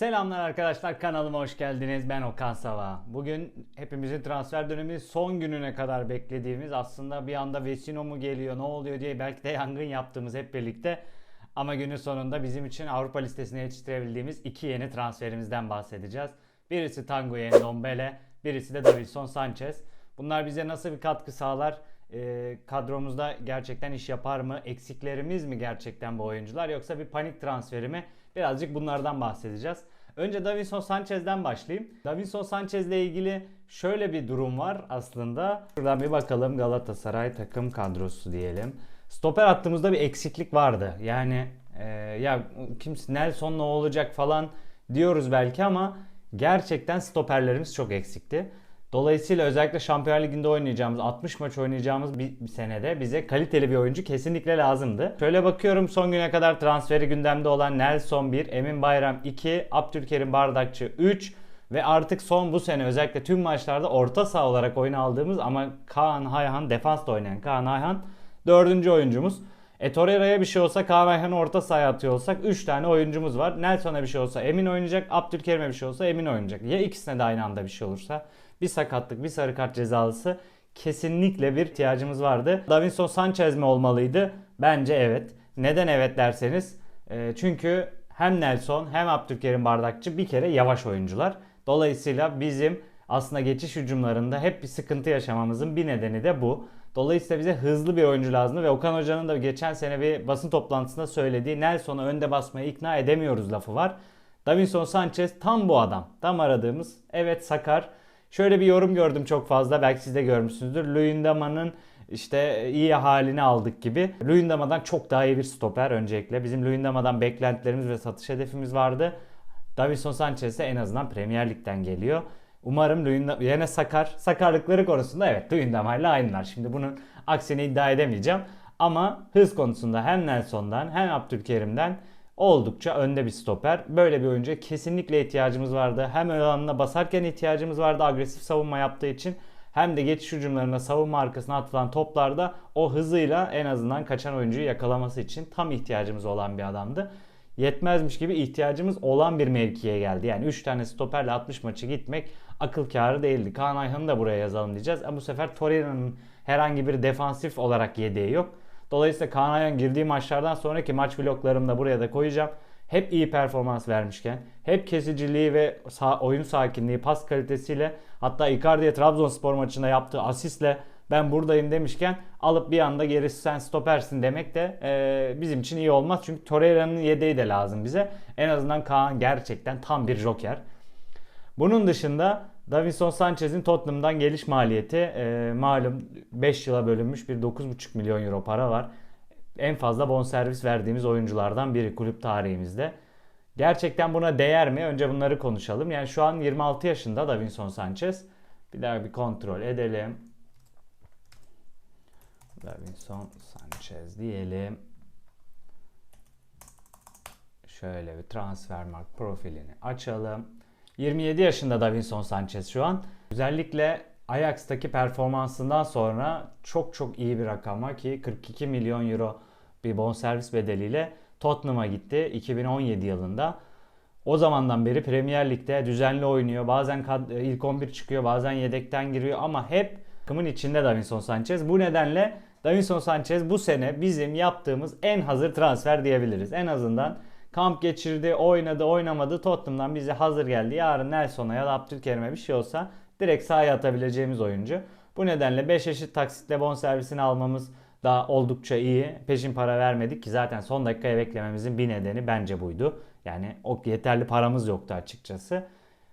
Selamlar arkadaşlar kanalıma hoş geldiniz. Ben Okan Sava. Bugün hepimizin transfer dönemi son gününe kadar beklediğimiz aslında bir anda Vesino mu geliyor ne oluyor diye belki de yangın yaptığımız hep birlikte ama günün sonunda bizim için Avrupa listesine yetiştirebildiğimiz iki yeni transferimizden bahsedeceğiz. Birisi Tanguy Ndombele, birisi de Davinson Sanchez. Bunlar bize nasıl bir katkı sağlar? Ee, kadromuzda gerçekten iş yapar mı? Eksiklerimiz mi gerçekten bu oyuncular yoksa bir panik transferi mi? Birazcık bunlardan bahsedeceğiz. Önce Davinson Sanchez'den başlayayım. Davinson Sanchez ile ilgili şöyle bir durum var aslında. Şuradan bir bakalım Galatasaray takım kadrosu diyelim. Stoper hattımızda bir eksiklik vardı. Yani e, ya kimse Nelson ne olacak falan diyoruz belki ama gerçekten stoperlerimiz çok eksikti. Dolayısıyla özellikle Şampiyonlar Ligi'nde oynayacağımız 60 maç oynayacağımız bir, senede bize kaliteli bir oyuncu kesinlikle lazımdı. Şöyle bakıyorum son güne kadar transferi gündemde olan Nelson 1, Emin Bayram 2, Abdülkerim Bardakçı 3 ve artık son bu sene özellikle tüm maçlarda orta saha olarak oyun aldığımız ama Kaan Ayhan defansta oynayan Kaan Ayhan dördüncü oyuncumuz. E Torreira'ya bir şey olsa Kaan Ayhan'ı orta sahaya atıyor olsak 3 tane oyuncumuz var. Nelson'a bir şey olsa Emin oynayacak. Abdülkerim'e bir şey olsa Emin oynayacak. Ya ikisine de aynı anda bir şey olursa bir sakatlık bir sarı kart cezalısı kesinlikle bir ihtiyacımız vardı. Davinson Sanchez mi olmalıydı? Bence evet. Neden evet derseniz e, çünkü hem Nelson hem Abdülkerim Bardakçı bir kere yavaş oyuncular. Dolayısıyla bizim aslında geçiş hücumlarında hep bir sıkıntı yaşamamızın bir nedeni de bu. Dolayısıyla bize hızlı bir oyuncu lazımdı ve Okan Hoca'nın da geçen sene bir basın toplantısında söylediği Nelson'u önde basmaya ikna edemiyoruz lafı var. Davinson Sanchez tam bu adam. Tam aradığımız. Evet Sakar. Şöyle bir yorum gördüm çok fazla. Belki siz de görmüşsünüzdür. Luyendama'nın işte iyi halini aldık gibi. Luyendama'dan çok daha iyi bir stoper öncelikle. Bizim Luyendama'dan beklentilerimiz ve satış hedefimiz vardı. Davinson Sanchez de en azından Premier Lig'den geliyor. Umarım Luyendama yine sakar. Sakarlıkları konusunda evet Luyendama ile aynılar. Şimdi bunun aksini iddia edemeyeceğim. Ama hız konusunda hem Nelson'dan hem Abdülkerim'den oldukça önde bir stoper. Böyle bir oyuncuya kesinlikle ihtiyacımız vardı. Hem alanına basarken ihtiyacımız vardı agresif savunma yaptığı için. Hem de geçiş hücumlarına savunma arkasına atılan toplarda o hızıyla en azından kaçan oyuncuyu yakalaması için tam ihtiyacımız olan bir adamdı. Yetmezmiş gibi ihtiyacımız olan bir mevkiye geldi. Yani 3 tane stoperle 60 maçı gitmek akıl kârı değildi. Kaan Ayhan'ı da buraya yazalım diyeceğiz. Ama bu sefer Torreira'nın herhangi bir defansif olarak yedeği yok. Dolayısıyla Kaan Ayhan girdiği maçlardan sonraki maç vloglarımda buraya da koyacağım. Hep iyi performans vermişken, hep kesiciliği ve oyun sakinliği, pas kalitesiyle hatta Icardi'ye Trabzonspor maçında yaptığı asistle ben buradayım demişken alıp bir anda gerisi sen stopersin demek de e, bizim için iyi olmaz. Çünkü Torreira'nın yedeği de lazım bize. En azından Kaan gerçekten tam bir joker. Bunun dışında Davinson Sanchez'in Tottenham'dan geliş maliyeti e, malum 5 yıla bölünmüş bir 9,5 milyon euro para var. En fazla bonservis verdiğimiz oyunculardan biri kulüp tarihimizde. Gerçekten buna değer mi? Önce bunları konuşalım. Yani şu an 26 yaşında Davinson Sanchez. Bir daha bir kontrol edelim. Davinson Sanchez diyelim. Şöyle bir transfermarkt profilini açalım. 27 yaşında Davinson Sanchez şu an. Özellikle Ajax'taki performansından sonra çok çok iyi bir rakama ki 42 milyon euro bir bonservis bedeliyle Tottenham'a gitti 2017 yılında. O zamandan beri Premier Lig'de düzenli oynuyor. Bazen ilk 11 çıkıyor, bazen yedekten giriyor ama hep takımın içinde Davinson Sanchez. Bu nedenle Davinson Sanchez bu sene bizim yaptığımız en hazır transfer diyebiliriz. En azından kamp geçirdi, oynadı, oynamadı. Tottenham'dan bize hazır geldi. Yarın Nelson'a ya da Abdülkerim'e bir şey olsa direkt sahaya atabileceğimiz oyuncu. Bu nedenle 5 eşit taksitle bonservisini almamız da oldukça iyi. Peşin para vermedik ki zaten son dakikaya beklememizin bir nedeni bence buydu. Yani o yeterli paramız yoktu açıkçası.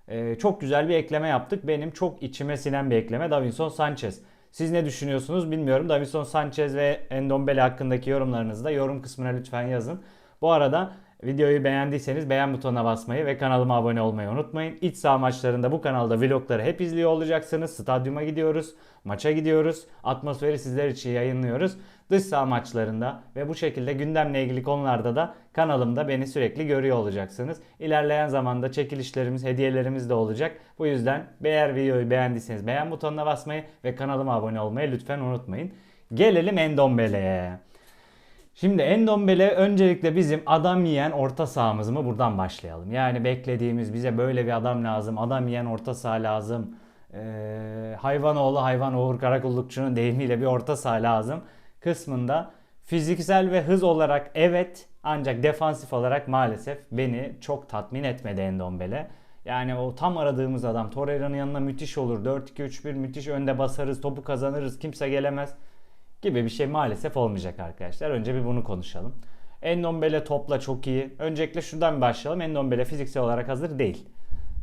Ee, çok güzel bir ekleme yaptık. Benim çok içime sinen bir ekleme Davinson Sanchez. Siz ne düşünüyorsunuz bilmiyorum. Davinson Sanchez ve Endombele hakkındaki yorumlarınızı da yorum kısmına lütfen yazın. Bu arada Videoyu beğendiyseniz beğen butonuna basmayı ve kanalıma abone olmayı unutmayın. İç saha maçlarında bu kanalda vlogları hep izliyor olacaksınız. Stadyuma gidiyoruz, maça gidiyoruz. Atmosferi sizler için yayınlıyoruz. Dış saha maçlarında ve bu şekilde gündemle ilgili konularda da kanalımda beni sürekli görüyor olacaksınız. İlerleyen zamanda çekilişlerimiz, hediyelerimiz de olacak. Bu yüzden eğer videoyu beğendiyseniz beğen butonuna basmayı ve kanalıma abone olmayı lütfen unutmayın. Gelelim Endombele'ye. Şimdi Endombele öncelikle bizim adam yiyen orta sahamız mı buradan başlayalım. Yani beklediğimiz bize böyle bir adam lazım. Adam yiyen orta saha lazım. Ee, hayvanoğlu hayvan Uğur Karakullukçu'nun deyimiyle bir orta saha lazım kısmında fiziksel ve hız olarak evet ancak defansif olarak maalesef beni çok tatmin etmedi Endombele. Yani o tam aradığımız adam Torreira'nın yanına müthiş olur. 4-2-3-1 müthiş önde basarız, topu kazanırız, kimse gelemez gibi bir şey maalesef olmayacak arkadaşlar. Önce bir bunu konuşalım. Endombele topla çok iyi. Öncelikle şuradan başlayalım. Endombele fiziksel olarak hazır değil.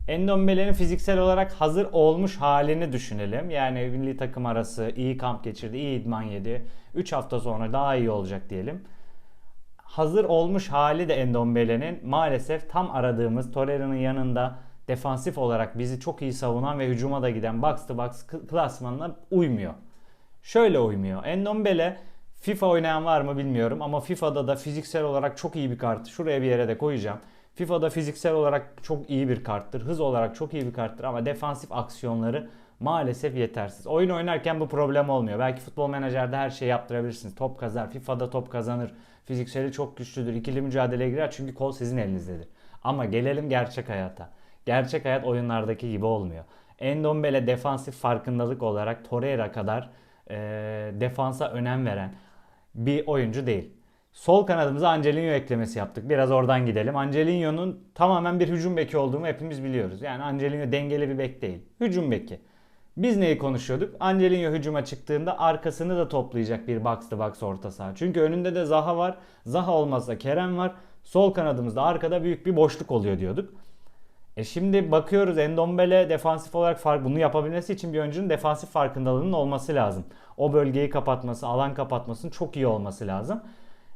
Endombele'nin fiziksel olarak hazır olmuş halini düşünelim. Yani milli takım arası iyi kamp geçirdi, iyi idman yedi. 3 hafta sonra daha iyi olacak diyelim. Hazır olmuş hali de Endombele'nin maalesef tam aradığımız Torreira'nın yanında defansif olarak bizi çok iyi savunan ve hücuma da giden box to box klasmanına uymuyor. Şöyle uymuyor. Endombele FIFA oynayan var mı bilmiyorum ama FIFA'da da fiziksel olarak çok iyi bir kart. Şuraya bir yere de koyacağım. FIFA'da fiziksel olarak çok iyi bir karttır. Hız olarak çok iyi bir karttır ama defansif aksiyonları maalesef yetersiz. Oyun oynarken bu problem olmuyor. Belki futbol menajerde her şeyi yaptırabilirsiniz. Top kazar, FIFA'da top kazanır. Fizikseli çok güçlüdür. İkili mücadeleye girer çünkü kol sizin elinizdedir. Ama gelelim gerçek hayata. Gerçek hayat oyunlardaki gibi olmuyor. Endombele defansif farkındalık olarak Torreira kadar e, defansa önem veren bir oyuncu değil. Sol kanadımıza Angelino eklemesi yaptık. Biraz oradan gidelim. Angelino'nun tamamen bir hücum beki olduğunu hepimiz biliyoruz. Yani Angelino dengeli bir bek değil. Hücum beki. Biz neyi konuşuyorduk? Angelino hücuma çıktığında arkasını da toplayacak bir box to box orta saha. Çünkü önünde de Zaha var. Zaha olmazsa Kerem var. Sol kanadımızda arkada büyük bir boşluk oluyor diyorduk. E şimdi bakıyoruz Endombele defansif olarak fark bunu yapabilmesi için bir oyuncunun defansif farkındalığının olması lazım. O bölgeyi kapatması, alan kapatmasının çok iyi olması lazım.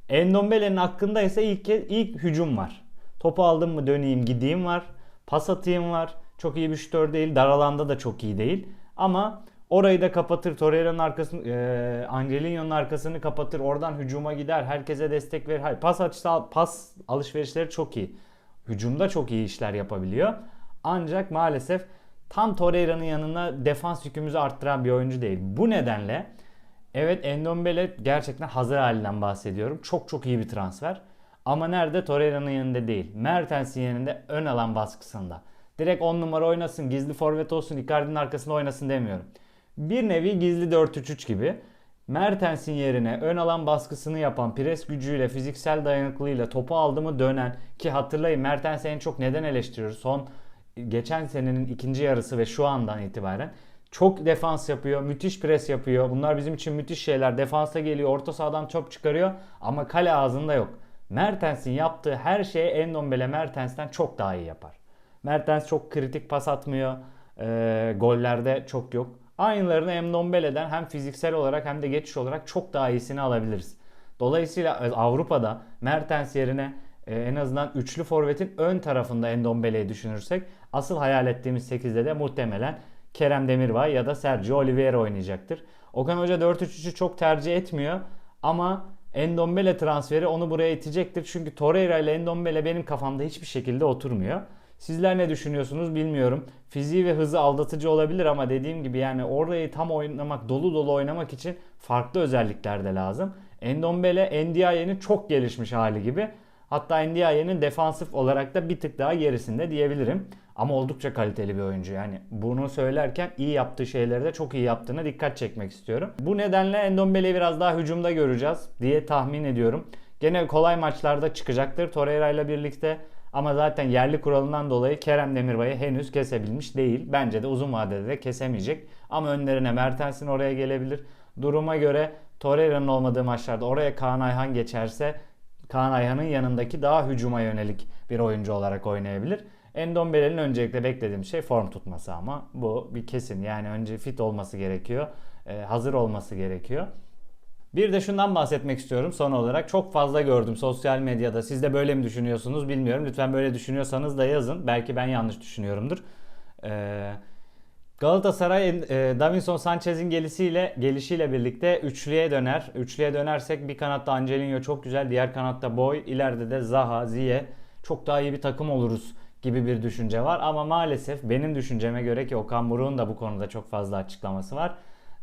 Endombele'nin hakkında ise ilk ilk hücum var. Topu aldım mı döneyim gideyim var. Pas atayım var. Çok iyi bir şütör değil. Dar alanda da çok iyi değil. Ama orayı da kapatır. Torreira'nın arkasını, e, Angelino'nun arkasını kapatır. Oradan hücuma gider. Herkese destek verir. Hayır, pas açısı, pas alışverişleri çok iyi. Hücumda çok iyi işler yapabiliyor. Ancak maalesef tam Torreira'nın yanına defans yükümüzü arttıran bir oyuncu değil. Bu nedenle Evet Endombele gerçekten hazır halinden bahsediyorum. Çok çok iyi bir transfer. Ama nerede? Torreira'nın yanında değil. Mertens'in yanında ön alan baskısında. Direkt 10 numara oynasın, gizli forvet olsun, Icardi'nin arkasında oynasın demiyorum. Bir nevi gizli 4-3-3 gibi. Mertens'in yerine ön alan baskısını yapan, pres gücüyle, fiziksel dayanıklılığıyla topu aldı mı dönen ki hatırlayın Mertens'i en çok neden eleştiriyoruz? Son geçen senenin ikinci yarısı ve şu andan itibaren çok defans yapıyor, müthiş pres yapıyor. Bunlar bizim için müthiş şeyler. Defansa geliyor, orta sahadan top çıkarıyor ama kale ağzında yok. Mertens'in yaptığı her şeyi Endombele Mertens'ten çok daha iyi yapar. Mertens çok kritik pas atmıyor. E, gollerde çok yok. Aynılarını Endombele'den hem fiziksel olarak hem de geçiş olarak çok daha iyisini alabiliriz. Dolayısıyla e, Avrupa'da Mertens yerine e, en azından üçlü forvetin ön tarafında Endombele'yi düşünürsek asıl hayal ettiğimiz 8'de de muhtemelen Kerem Demirbay ya da Sergio Oliveira oynayacaktır. Okan Hoca 4-3-3'ü çok tercih etmiyor ama Endombele transferi onu buraya itecektir. Çünkü Torreira ile Endombele benim kafamda hiçbir şekilde oturmuyor. Sizler ne düşünüyorsunuz bilmiyorum. Fiziği ve hızı aldatıcı olabilir ama dediğim gibi yani orayı tam oynamak, dolu dolu oynamak için farklı özellikler de lazım. Endombele Ndiaye'nin çok gelişmiş hali gibi. Hatta Ndiaye'nin defansif olarak da bir tık daha gerisinde diyebilirim. Ama oldukça kaliteli bir oyuncu. Yani bunu söylerken iyi yaptığı şeyleri de çok iyi yaptığına dikkat çekmek istiyorum. Bu nedenle Endombele'yi biraz daha hücumda göreceğiz diye tahmin ediyorum. Gene kolay maçlarda çıkacaktır Torreira ile birlikte. Ama zaten yerli kuralından dolayı Kerem Demirbay'ı henüz kesebilmiş değil. Bence de uzun vadede de kesemeyecek. Ama önlerine Mertens'in oraya gelebilir. Duruma göre Torreira'nın olmadığı maçlarda oraya Kaan Ayhan geçerse Kaan Ayhan'ın yanındaki daha hücuma yönelik bir oyuncu olarak oynayabilir. Endombele'nin öncelikle beklediğim şey form tutması ama bu bir kesin. Yani önce fit olması gerekiyor. E, hazır olması gerekiyor. Bir de şundan bahsetmek istiyorum son olarak. Çok fazla gördüm sosyal medyada. Siz de böyle mi düşünüyorsunuz bilmiyorum. Lütfen böyle düşünüyorsanız da yazın. Belki ben yanlış düşünüyorumdur. Ee, Galatasaray e, Davinson Sanchez'in gelişiyle gelişiyle birlikte üçlüye döner. Üçlüye dönersek bir kanatta Angelino çok güzel, diğer kanatta Boy, ileride de Zaha, Ziye çok daha iyi bir takım oluruz gibi bir düşünce var. Ama maalesef benim düşünceme göre ki Okan Buruk'un da bu konuda çok fazla açıklaması var.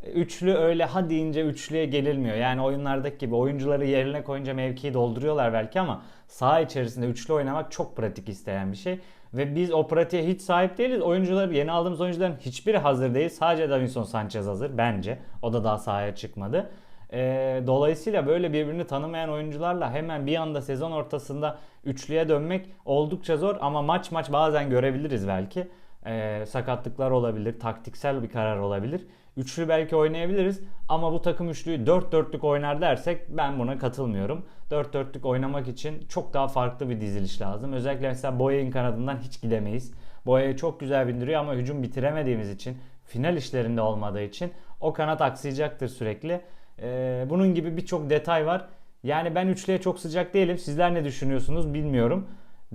Üçlü öyle ha deyince üçlüye gelilmiyor. Yani oyunlardaki gibi oyuncuları yerine koyunca mevkiyi dolduruyorlar belki ama saha içerisinde üçlü oynamak çok pratik isteyen bir şey. Ve biz o pratiğe hiç sahip değiliz. Oyuncular, yeni aldığımız oyuncuların hiçbiri hazır değil. Sadece Davinson Sanchez hazır bence. O da daha sahaya çıkmadı. Ee, dolayısıyla böyle birbirini tanımayan oyuncularla hemen bir anda sezon ortasında üçlüye dönmek oldukça zor ama maç maç bazen görebiliriz belki. Ee, sakatlıklar olabilir, taktiksel bir karar olabilir. Üçlü belki oynayabiliriz ama bu takım üçlüyü 4 dörtlük oynar dersek ben buna katılmıyorum. 4 dörtlük oynamak için çok daha farklı bir diziliş lazım. Özellikle mesela Boya'nın kanadından hiç gidemeyiz. Boya'yı çok güzel bindiriyor ama hücum bitiremediğimiz için, final işlerinde olmadığı için o kanat aksayacaktır sürekli. Ee, bunun gibi birçok detay var. Yani ben üçlüye çok sıcak değilim. Sizler ne düşünüyorsunuz bilmiyorum.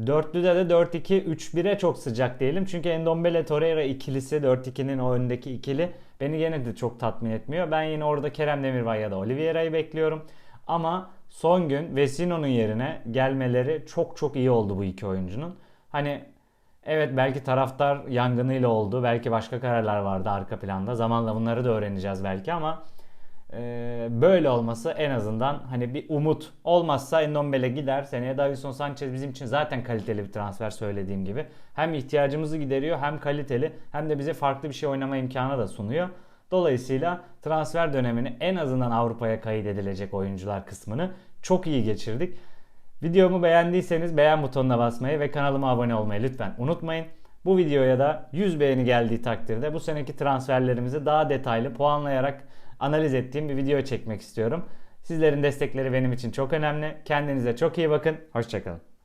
Dörtlüde de 4-2-3-1'e çok sıcak değilim. Çünkü Endombele Torreira ikilisi 4-2'nin o öndeki ikili beni gene de çok tatmin etmiyor. Ben yine orada Kerem Demirbay ya da Oliveira'yı bekliyorum. Ama son gün Vesino'nun yerine gelmeleri çok çok iyi oldu bu iki oyuncunun. Hani evet belki taraftar yangınıyla oldu. Belki başka kararlar vardı arka planda. Zamanla bunları da öğreneceğiz belki ama ee, böyle olması en azından hani bir umut. Olmazsa Endombele gider. Seneye Davison Sanchez bizim için zaten kaliteli bir transfer söylediğim gibi. Hem ihtiyacımızı gideriyor hem kaliteli hem de bize farklı bir şey oynama imkanı da sunuyor. Dolayısıyla transfer dönemini en azından Avrupa'ya kayıt edilecek oyuncular kısmını çok iyi geçirdik. Videomu beğendiyseniz beğen butonuna basmayı ve kanalıma abone olmayı lütfen unutmayın. Bu videoya da 100 beğeni geldiği takdirde bu seneki transferlerimizi daha detaylı puanlayarak analiz ettiğim bir video çekmek istiyorum. Sizlerin destekleri benim için çok önemli. Kendinize çok iyi bakın. Hoşçakalın.